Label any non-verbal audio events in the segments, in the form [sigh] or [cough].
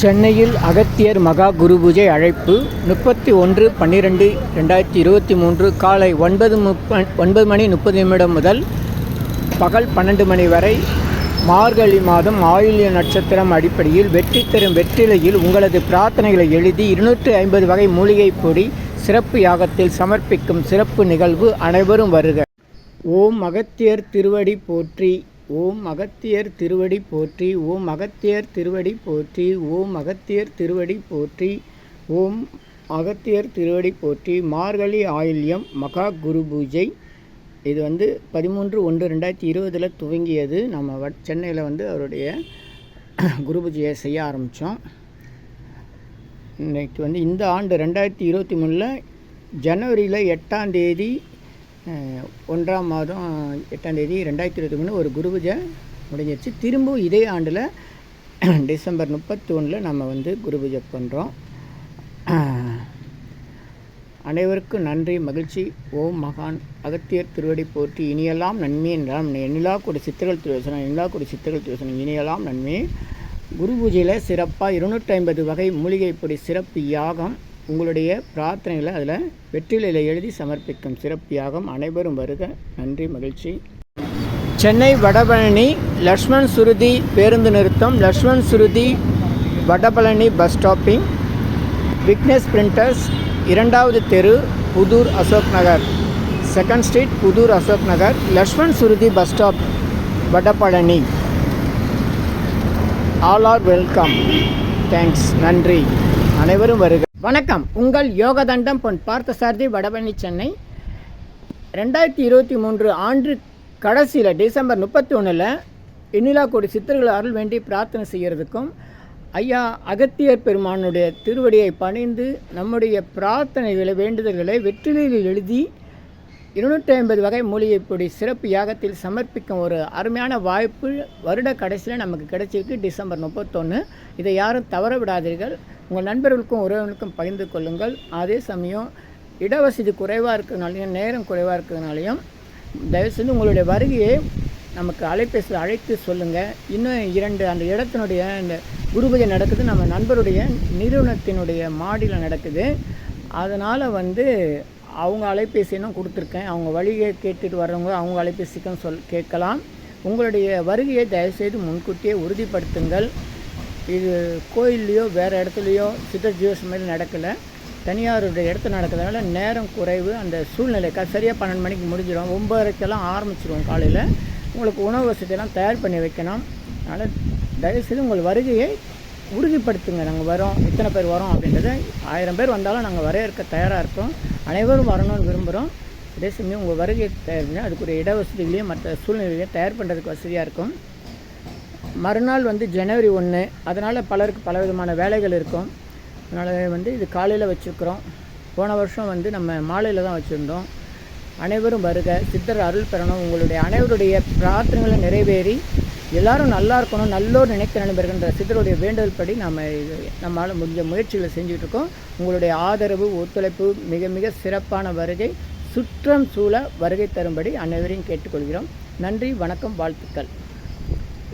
சென்னையில் அகத்தியர் மகா குரு பூஜை அழைப்பு முப்பத்தி ஒன்று பன்னிரெண்டு ரெண்டாயிரத்தி இருபத்தி மூன்று காலை ஒன்பது முப்ப ஒன்பது மணி முப்பது நிமிடம் முதல் பகல் பன்னெண்டு மணி வரை மார்கழி மாதம் ஆயுள்ய நட்சத்திரம் அடிப்படையில் வெற்றி தரும் வெற்றிலையில் உங்களது பிரார்த்தனைகளை எழுதி இருநூற்றி ஐம்பது வகை மூலிகைப் பொடி சிறப்பு யாகத்தில் சமர்ப்பிக்கும் சிறப்பு நிகழ்வு அனைவரும் வருக. ஓம் அகத்தியர் திருவடி போற்றி. ஓம் அகத்தியர் திருவடி போற்றி ஓம் அகத்தியர் திருவடி போற்றி ஓம் அகத்தியர் திருவடி போற்றி ஓம் அகத்தியர் திருவடி போற்றி மார்கழி ஆயில்யம் மகா குரு பூஜை. இது வந்து பதிமூன்று ஒன்று ரெண்டாயிரத்தி இருபதில் துவங்கியது. நம்ம வ சென்னையில் வந்து அவருடைய [clears throat] குரு பூஜையை செய்ய ஆரம்பித்தோம் இன்னைக்கு வந்து இந்த ஆண்டு ரெண்டாயிரத்தி இருபத்தி மூணில் ஜனவரியில் எட்டாம் தேதி ஒன்றாம் மாதம் எட்டாம் தேதி ரெண்டாயிரத்தி இருபத்தி மூணு ஒரு குரு பூஜை முடிஞ்சிருச்சு. திரும்பவும் இதே ஆண்டில் டிசம்பர் முப்பத்தி ஒன்றில் நம்ம வந்து குரு பூஜை பண்ணுறோம் அனைவருக்கும் நன்றி மகிழ்ச்சி. ஓம் மகான். அகத்தியர் திருவடி போற்றி. இனியெல்லாம் நன்மை என்றால் எண்ணிலா கூட சித்தர்கள் திருவசனம் எண்ணிலா கூட சித்தர்கள் திருவசனம். இனியெல்லாம் நன்மை. குரு பூஜையில் சிறப்பாக இருநூற்றி ஐம்பது வகை மூலிகை பொடி சிறப்பு யாகம் உங்களுடைய பிரார்த்தனைகளை அதில் வெற்றிலையில் எழுதி சமர்ப்பிக்கும் சிறப்பியாகும். அனைவரும் வருக. நன்றி மகிழ்ச்சி. சென்னை வடபழனி லக்ஷ்மண் சுருதி பேருந்து நிறுத்தம். Lakshman Shruti Vadapalani bus stopping. Vignesh printers இரண்டாவது தெரு Puthur Ashok Nagar. Second street Puthur Ashok Nagar. Lakshman Shruti bus stop Vadapalani. All are welcome. Thanks. நன்றி. அனைவரும் வருக. வணக்கம். உங்கள் யோகதண்டம் பொன் பார்த்தசாரதி வடபழனி சென்னை. ரெண்டாயிரத்தி இருபத்தி மூன்று ஆண்டு கடைசியில் டிசம்பர் முப்பத்தி ஒன்றில் எண்ணிலா கோடி சித்தர்கள் அருள் வேண்டி பிரார்த்தனை செய்கிறதுக்கும் ஐயா அகத்தியர் பெருமானுடைய திருவடியை பணிந்து நம்முடைய பிரார்த்தனைகளை வேண்டுதல்களை வெற்றிலையில் எழுதி இருநூற்றி ஐம்பது வகை மூலிகைப்பொடி சிறப்பு யாகத்தில் சமர்ப்பிக்கும் ஒரு அருமையான வாய்ப்பு வருட கடைசியில் நமக்கு கிடைச்சிருக்கு டிசம்பர் முப்பத்தொன்று இதை யாரும் தவற விடாதீர்கள் உங்கள் நண்பர்களுக்கும் உறவினருக்கும் பகிர்ந்து கொள்ளுங்கள். அதே சமயம் இடவசதி குறைவாக இருக்கிறதுனாலையும் நேரம் குறைவாக இருக்கிறதுனாலையும் தயவுசெய்து உங்களுடைய வருகையை நமக்கு அலைபேசியில் அழைத்து சொல்லுங்கள் இன்னும் இரண்டு அந்த இடத்தினுடைய அந்த குருபூஜை நடக்குது. நம்ம நண்பருடைய நிறுவனத்தினுடைய மாடியில் நடக்குது. அதனால் வந்து அவங்க அலைபேசி கொடுத்துருக்கேன். அவங்க வழியை கேட்டுட்டு வர்றவங்க அவங்க அலைபேசிக்கும் சொல் கேட்கலாம். உங்களுடைய வருகையை தயவுசெய்து முன்கூட்டியே உறுதிப்படுத்துங்கள். இது கோயில்லையோ வேறு இடத்துலையோ சித்தர் ஜீவஸ் மாதிரி நடக்கலை. தனியாருடைய இடத்துல நடக்கிறதுனால நேரம் குறைவு அந்த சூழ்நிலை க சரியாக பன்னெண்டு மணிக்கு முடிஞ்சிடும். ஒம்பதரைக்கெல்லாம் ஆரம்பிச்சிடுவோம் காலையில். உங்களுக்கு உணவு வசதியெல்லாம் தயார் பண்ணி வைக்கணும். அதனால் தயவுசெய்து உங்கள் வருகையை உறுதிப்படுத்துங்க. நாங்கள் வரோம் இத்தனை பேர் வரோம் அப்படின்றத ஆயிரம் பேர் வந்தாலும் நாங்கள் வரையறுக்க தயாராக இருக்கோம். அனைவரும் வரணும்னு விரும்புகிறோம் அதே சமயம் உங்கள் வருகை தயார் அதுக்குரிய இட வசதிகளையும் மற்ற சூழ்நிலைகளையும் தயார் பண்ணுறதுக்கு வசதியாக இருக்கும். மறுநாள் வந்து ஜனவரி ஒன்று. அதனால் பலருக்கு பல விதமான வேலைகள் இருக்கும். அதனால் வந்து இது காலையில் வச்சுருக்குறோம். போன வருஷம் வந்து நம்ம மாலையில் தான் வச்சுருந்தோம். அனைவரும் வருக. சித்தர் அருள் பெறணும். உங்களுடைய அனைவருடைய பிரார்த்தனைகளை நிறைவேறி எல்லாரும் நல்லா இருக்கணும். நல்லோர் நினைக்க நண்பர்கள்ன்ற சித்தருடைய வேண்டுதல் படி நம்ம இது நம்மளால் முடிஞ்ச முயற்சிகளை செஞ்சுட்டு இருக்கோம். உங்களுடைய ஆதரவு ஒத்துழைப்பு மிக மிக சிறப்பான வருகை சுற்றம் சூழ வருகை தரும்படி அனைவரையும் கேட்டுக்கொள்கிறோம். நன்றி வணக்கம் வாழ்த்துக்கள்.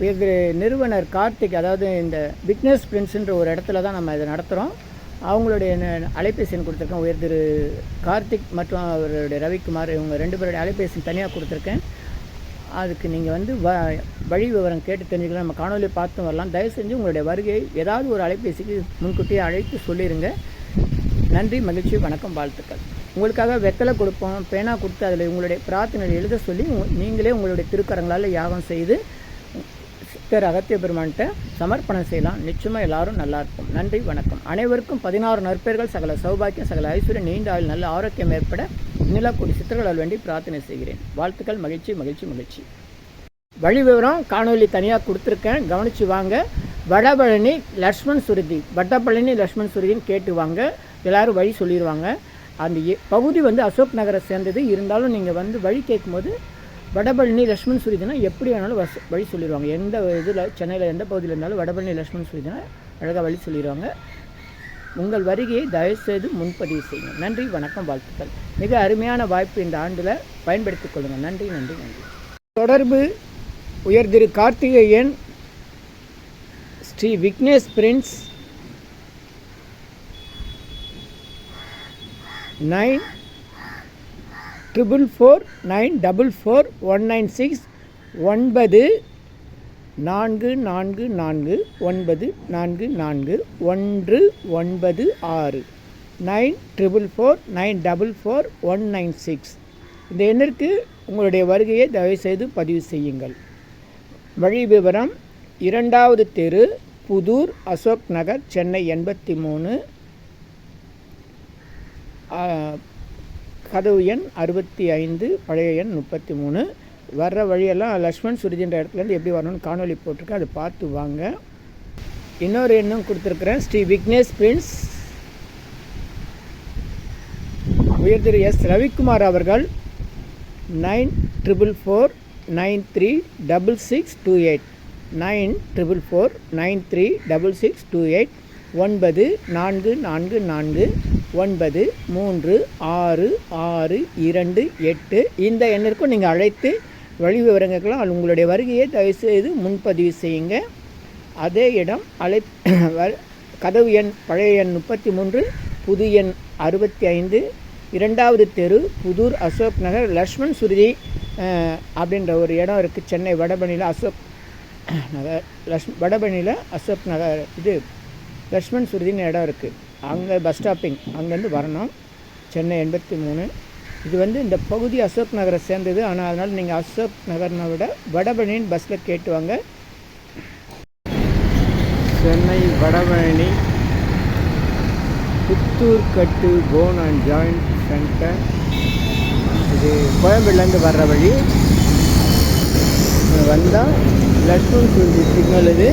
இது நிறுவனர் கார்த்திக் அதாவது இந்த விக்னஸ் பிரின்ஸுன்ற ஒரு இடத்துல தான் நம்ம இதை நடத்துகிறோம் அவங்களுடைய அலைபேசி எண் கொடுத்துருக்கேன். உயர் திரு கார்த்திக் மற்றும் அவருடைய ரவிக்குமார் இவங்க ரெண்டு பேருடைய அலைபேசி தனியாக கொடுத்துருக்கேன். அதுக்கு நீங்கள் வந்து வ வழி விவரம் கேட்டு தெரிஞ்சுக்கலாம். நம்ம காணொலி பார்த்து வரலாம். தயவு செஞ்சு உங்களுடைய வருகையை ஏதாவது ஒரு அலைபேசிக்கு முன்கூட்டியே அழைத்து சொல்லிடுங்க நன்றி மகிழ்ச்சி வணக்கம் வாழ்த்துக்கள். உங்களுக்காக வெத்தலை கொடுப்போம் பேனா கொடுத்து அதில் உங்களுடைய பிரார்த்தனை எழுத சொல்லி நீங்களே உங்களுடைய திருக்கரங்களால் யாகம் செய்து சித்தர் அகத்திய பெருமான்கிட்ட சமர்ப்பணம் செய்யலாம். நிச்சயமாக எல்லாரும் நல்லா இருக்கும் நன்றி வணக்கம். அனைவருக்கும் பதினாறு நற்பெயர்கள் சகல சௌபாக்கியம் சகல ஐஸ்வர்யம் நீண்ட ஆயுள் நல்ல ஆரோக்கியம் ஏற்பட நிலக்கூடி சித்தர்களால் வேண்டி பிரார்த்தனை செய்கிறேன். வாழ்த்துக்கள் மகிழ்ச்சி மகிழ்ச்சி மகிழ்ச்சி. வழி விவரம் காணொலி தனியாக கொடுத்துருக்கேன். கவனித்து வாங்க. வடபழனி லக்ஷ்மண் சுருதி. வடபழனி லக்ஷ்மண் சுருதின்னு கேட்டு வாங்க. எல்லாரும் வழி சொல்லிடுவாங்க. அந்த பகுதி வந்து அசோக் நகரை சேர்ந்தது. இருந்தாலும் நீங்கள் வந்து வழி கேட்கும்போது வடபழனி லக்ஷ்மண் சுரிதனா எப்படி வேணாலும் வச வழி சொல்லிடுவாங்க. எந்த இதில் சென்னையில் எந்த பகுதியில் இருந்தாலும் வடபழனி லக்ஷ்மண் சுரிதனா அழகாக வழி சொல்லிடுவாங்க. உங்கள் வருகையை தயவுசெய்து முன்பதிவு செய்யுங்க. நன்றி வணக்கம் வாழ்த்துக்கள். மிக அருமையான வாய்ப்பு இந்த ஆண்டில் பயன்படுத்திக் கொள்ளுங்கள். நன்றி நன்றி நன்றி. தொடர்பு உயர் திரு Karthikeyan Sri Vignesh prints nine triple four nine double four one nine six ஒன்பது நான்கு நான்கு நான்கு ஒன்பது நான்கு நான்கு ஒன்று ஒன்பது ஆறு. Nine triple four nine double four one nine six. இந்த எண்ணிற்கு உங்களுடைய வருகையை தயவுசெய்து பதிவு செய்யுங்கள். வழி விவரம் இரண்டாவது தெரு புதூர் அசோக் நகர் சென்னை எண்பத்தி மூணு. கதவு எண் அறுபத்தி ஐந்து பழைய எண் முப்பத்தி மூணு. வர்ற வழியெல்லாம் லக்ஷ்மண் சுருதின்ற இடத்துலேருந்து எப்படி வரணும்னு காணொலி போட்டிருக்கேன் அதை பார்த்து வாங்க. இன்னொரு எண்ணும் கொடுத்துருக்குறேன். ஸ்ரீ விக்னேஷ் பிரின்ஸ். உயர்திரு எஸ் ரவிக்குமார் அவர்கள். Nine triple four nine three double six two eight. Nine triple four nine three double six two eight. ஒன்பது நான்கு நான்கு நான்கு ஒன்பது மூன்று ஆறு ஆறு இரண்டு எட்டு. இந்த எண்ணிற்கும் நீங்கள் அழைத்து வழி விவரங்களுக்கெல்லாம் உங்களுடைய வருகையை தயவுசெய்து முன்பதிவு செய்யுங்க. அதே இடம் அழை [clears throat] கதவு எண் பழைய எண் முப்பத்தி மூன்று புது எண் அறுபத்தி ஐந்து இரண்டாவது தெரு புதூர் அசோக் நகர் லக்ஷ்மண் சுருதி அப்படின்ற ஒரு இடம் இருக்குது சென்னை வடபணியில் அசோக் [clears throat] நகர் லக்ஷ் வடபணியில் அசோக் நகர் இது. லக்ஷ்மண் சுருதின்னு இடம் இருக்குது அங்கே பஸ் ஸ்டாப்பிங் அங்கேருந்து வரணும். சென்னை எண்பத்தி மூணு. இது வந்து இந்த பகுதி அசோக் நகரை சேர்ந்தது. ஆனால் அதனால் நீங்கள் அசோக் நகர்னை விட வடபழனின்னு பஸ்ஸில் கேட்டு வாங்க. Chennai Vadapalani Puthur Kattu bone and joint centre. இது கோயம்பேடுலேருந்து வர்ற வழி. வந்தால் லக்ஷ்மண் சுருதி சிக்னல் இது.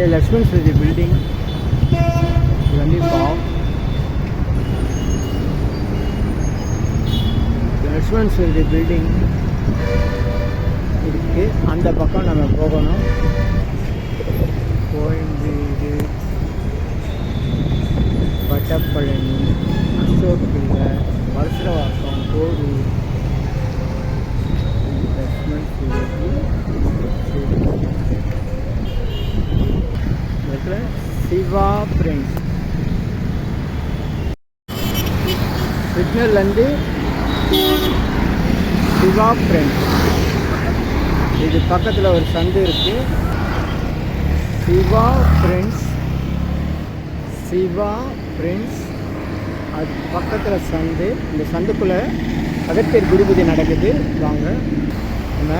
பழைய லக்ஷ்மண் ஸ்ருதி பில்டிங் கண்டிப்பாக லக்ஷ்மண் ஸ்ருதி பில்டிங் இருக்கு. அந்த பக்கம் நம்ம போகணும். கோயம்பேடு வட்டப்பழனி அசோக் வலசரவாக்கம் கோரூர் சிவா சிக்னல்லேருந்து சிவா ஃப்ரெண்ட்ஸ் இது பக்கத்தில் ஒரு சந்து இருக்குது சிவா ஃப்ரெண்ட்ஸ் சிவா ஃப்ரெண்ட்ஸ் அது பக்கத்தில் சந்து. இந்த சந்துக்குள்ளே அகத்தியர் குருபதி நடக்குது. வாங்க. நம்ம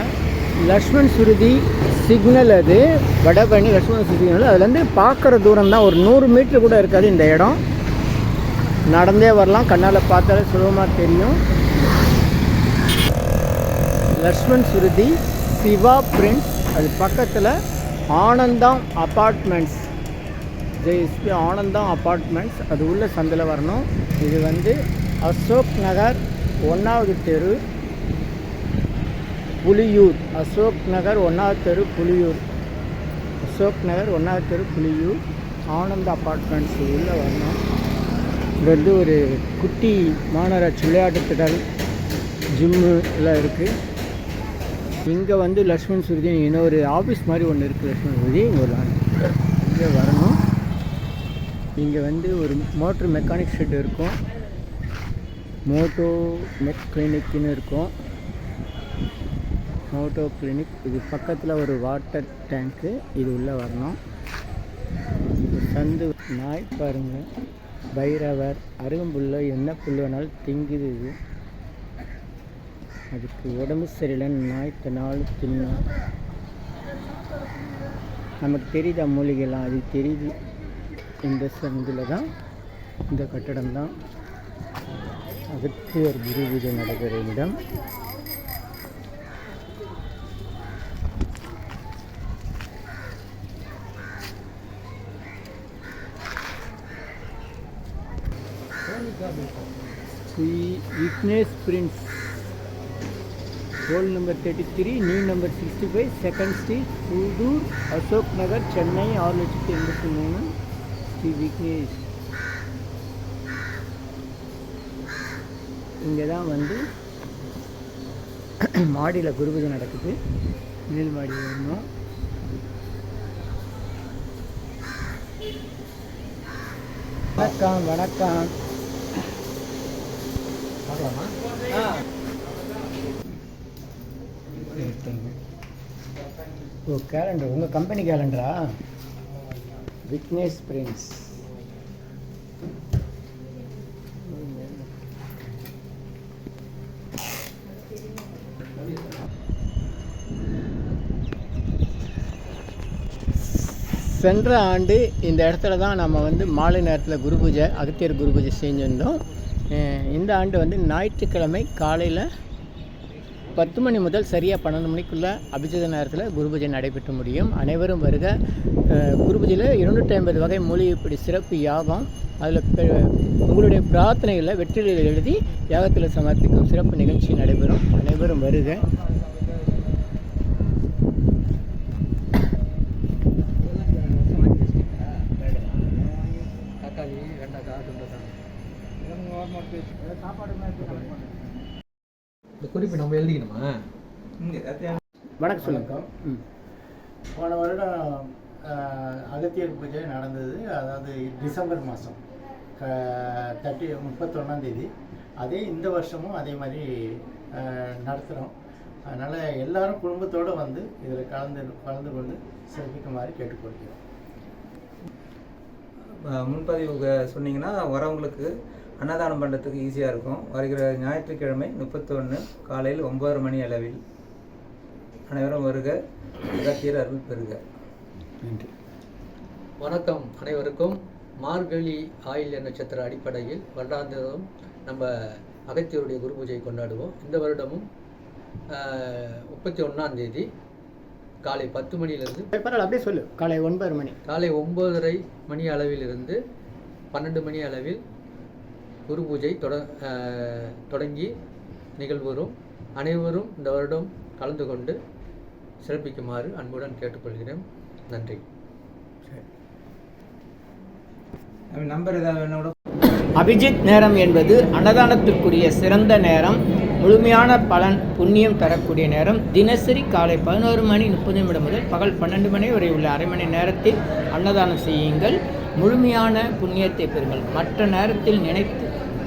லக்ஷ்மண் சுருதி சிக்னல் அது வடபழனி லக்ஷ்மண் சுருதி அதுலேருந்து பார்க்குற தூரம் தான் ஒரு நூறு மீட்டர் கூட இருக்காது இந்த இடம். நடந்தே வரலாம். கண்ணால் பார்த்தாலே சுலபமாக தெரியும். லக்ஷ்மண் சுருதி சிவா பிரிண்ட்ஸ் அது பக்கத்தில் ஆனந்தம் அப்பார்ட்மெண்ட்ஸ் ஜெயஸ்பி ஆனந்தம் அப்பார்ட்மெண்ட்ஸ் அது உள்ள சந்தில் வரணும். இது வந்து அசோக் நகர் ஒன்றாவது தெரு. புலியூர் அசோக் நகர் ஒன்றாவது தெரு புலியூர். அசோக் நகர் ஒன்றாவது தெரு புலியூர். ஆனந்த அப்பார்ட்மெண்ட்ஸ் உள்ளே வரணும். இது வந்து ஒரு குட்டி மாநகராட்சி விளையாட்டு திடல் ஜிம்மு எல்லாம் இருக்குது இங்கே வந்து லக்ஷ்மண் சுருதி இன்னொரு ஆஃபீஸ் மாதிரி ஒன்று இருக்குது லக்ஷ்மண் சுருதி. இங்கே ஒரு இங்கே வரணும். இங்கே வந்து ஒரு மோட்ரு மெக்கானிக் ஷெட் இருக்கும். மோட்டோ மெக் கிளினிக்னு இருக்கும். Moto clinic. இது பக்கத்தில் ஒரு வாட்டர் டேங்க்கு. இது உள்ளே வரணும். சந்து நாய் பாருங்கள் பைரவர் அருகம்புல்ல என்ன புல் வேணாலும் திங்குது இது. அதுக்கு உடம்பு சரியில்லைன்னு நாய் நாள் தின்னும் நமக்கு தெரியுதா மூலிகைலாம்? அது தெரியுது. இந்த சந்தில் தான் இந்த கட்டடம் தான். அகத்தியர் குரு பூஜை நடைபெற இடம். Vignesh prints. Old number thirty three new number sixty five second street Puthur Ashok Nagar Chennai ஆறு லட்சத்தி எண்பத்தி மூணு. ஸ்ரீ விக்னேஷ். இங்கே தான் வந்து மாடியில் குருபூஜை நடக்குது. மேல் மாடி வரணும். வணக்கம் வணக்கம். ஓ கேலண்டர் உங்கள் கம்பெனி கேலண்டரா விக்னேஷ் பிரின்ஸ் சென்ற ஆண்டு இந்த இடத்துல தான் நம்ம வந்து மாலை நேரத்தில் குரு பூஜை அகத்தியர் குரு பூஜை செஞ்சுருந்தோம். இந்த ஆண்டு வந்து ஞாயிற்றுக்கிழமை காலையில் பத்து மணி முதல் சரியாக பன்னெண்டு மணிக்குள்ளே அபிஜித நேரத்தில் குருபூஜை நடைபெற்று முடியும். அனைவரும் வருக. குருபூஜையில் இருநூற்றி ஐம்பது வகை மூலிகைப்படி சிறப்பு யாகம் அதில் உங்களுடைய பிரார்த்தனைகளை வெற்றிலையில் எழுதி யாகத்தில் சமர்ப்பிக்கும் சிறப்பு நிகழ்ச்சி நடைபெறும். அனைவரும் வருக. குறிப்பு நம்ம எழுதிக்கணுமா? வணக்கம் சொல்லுங்க. ம். போன வருடம் அகத்தியர் பூஜை நடந்தது. அதாவது டிசம்பர் மாதம் க தேர்ட்டி முப்பத்தொன்னாந்தேதி அதே இந்த வருஷமும் அதே மாதிரி நடத்துகிறோம் அதனால் எல்லாரும் குடும்பத்தோடு வந்து இதில் கலந்து கலந்து கொண்டு சிறப்பிக்குமாறு கேட்டுக்கொள்கிறோம். முன்பதிவு சொன்னீங்கன்னா வரவங்களுக்கு அன்னதானம் பண்ணுறதுக்கு ஈஸியாக இருக்கும். வருகிற ஞாயிற்றுக்கிழமை முப்பத்தொன்று காலையில் ஒன்பது மணி அளவில் அனைவரும் வருக அகத்தியர் அருள் பெறுக. நன்றி. வணக்கம் அனைவருக்கும். மார்கழி ஆயில் நட்சத்திர அடிப்படையில் வருடாந்திரம் நம்ம அகத்தியருடைய குரு பூஜையை கொண்டாடுவோம். இந்த வருடமும் முப்பத்தி ஒன்றாம் தேதி காலை பத்து மணியிலிருந்து பரவாயில்ல அப்படியே சொல்லு. காலை ஒன்பது மணி. காலை ஒன்பதரை மணி அளவிலிருந்து பன்னெண்டு மணி அளவில் குரு பூஜை தொட தொடங்கி நிகழ்வுறும். அனைவரும் இந்த வருடம் கலந்து கொண்டு சிறப்பிக்குமாறு அன்புடன் கேட்டுக்கொள்கிறேன். நன்றி. நம்பர் ஏதாவது அபிஜித் நேரம் என்பது அன்னதானத்திற்குரிய சிறந்த நேரம். முழுமையான பலன் புண்ணியம் தரக்கூடிய நேரம். தினசரி காலை பதினோரு மணி முப்பது நிமிடம் முதல் பகல் பன்னெண்டு மணி வரை உள்ள அரை மணி நேரத்தில் அன்னதானம் செய்யுங்கள். முழுமையான புண்ணியத்தை பெறுங்கள். மற்ற நேரத்தில் நினைத்து